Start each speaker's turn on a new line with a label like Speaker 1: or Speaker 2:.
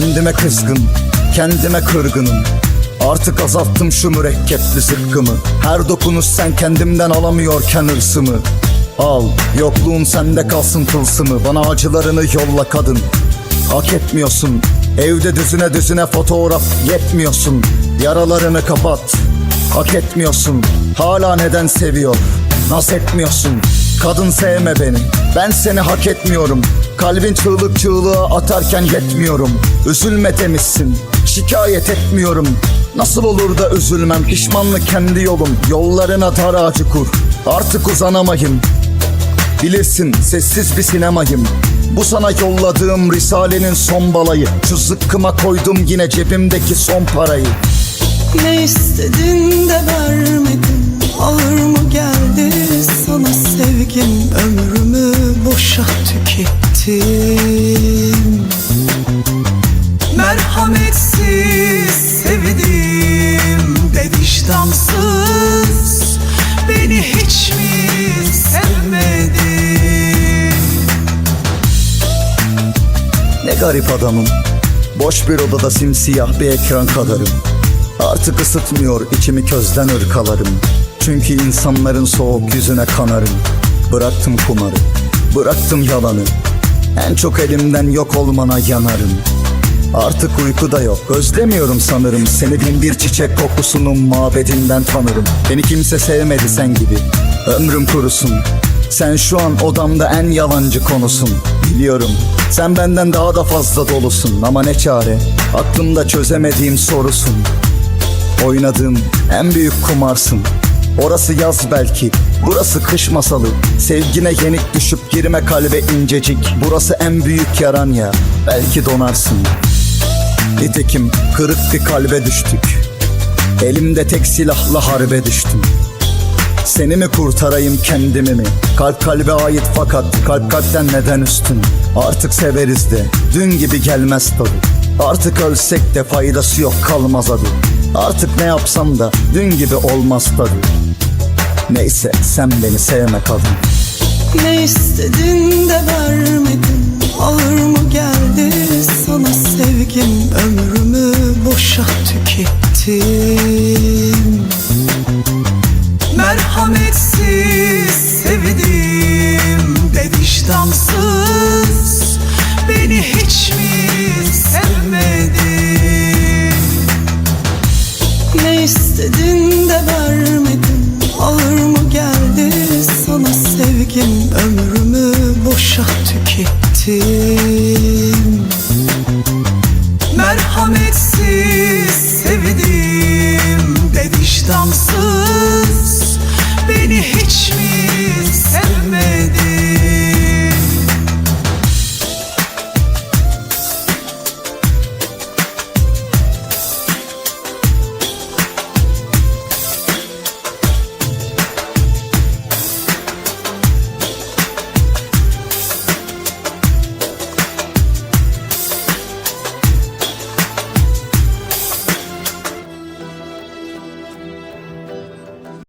Speaker 1: Kendime kızgın, kendime kırgınım. Artık azalttım şu mürekkepli zıkkımı. Her dokunuş sen kendimden alamıyorken hırsımı. Al, yokluğun sende kalsın tılsımı. Bana acılarını yolla kadın. Hak etmiyorsun Evde düzüne düzüne fotoğraf yetmiyorsun. Yaralarını kapat Hak etmiyorsun. Hala neden seviyor Naz etmiyorsun? Kadın sevme beni Ben seni hak etmiyorum Kalbin çığlık çığlığa atarken yetmiyorum. Üzülme demişsin Şikayet etmiyorum. Nasıl olur da üzülmem Pişmanlık kendi yolum. Yollarına dar ağacı kur Artık uzanamayım. Bilirsin sessiz bir sinemayım. Bu sana yolladığım risalenin son balayı. Şu zıkkıma koydum yine cebimdeki son parayı.
Speaker 2: Ne istedin de vermedin tükettim Merhametsiz sevdim de vicdansız Beni hiç mi sevmedin?
Speaker 1: Ne garip adamım. Boş bir odada simsiyah bir ekran kadarım. Artık ısıtmıyor içimi közden ırkalarım. Çünkü insanların soğuk yüzüne kanarım. Bıraktım kumarı Bıraktım yalanı En çok elimden yok olmana yanarım. Artık uyku da yok Özlemiyorum sanırım. Seni bin bir çiçek kokusunun mabedinden tanırım. Beni kimse sevmedi sen gibi Ömrüm kurusun. Sen şu an odamda en yalancı konusun. Biliyorum Sen benden daha da fazla dolusun. Ama ne çare Aklımda çözemediğim sorusun. Oynadığım en büyük kumarsın Orası yaz belki Burası kış masalı. Sevgine yenik düşüp girme kalbe incecik. Burası en büyük yaran ya Belki donarsın. Nitekim kırık bir kalbe düştük. Elimde tek silahla harbe düştüm. Seni mi kurtarayım kendimi mi? Kalp kalbe ait fakat kalp kalpten neden üstün? Artık severiz de dün gibi gelmez tadı Artık ölsek de faydası yok kalmaz adı. Artık ne yapsam da dün gibi olmaz tadı Neyse sen beni sevme kadın.
Speaker 2: Ne istedin de vermedin? Ağır mı geldi sana sevgim? Ömrümü boşa tükettim Merhametsiz sevdim de vicdansız. Beni hiç to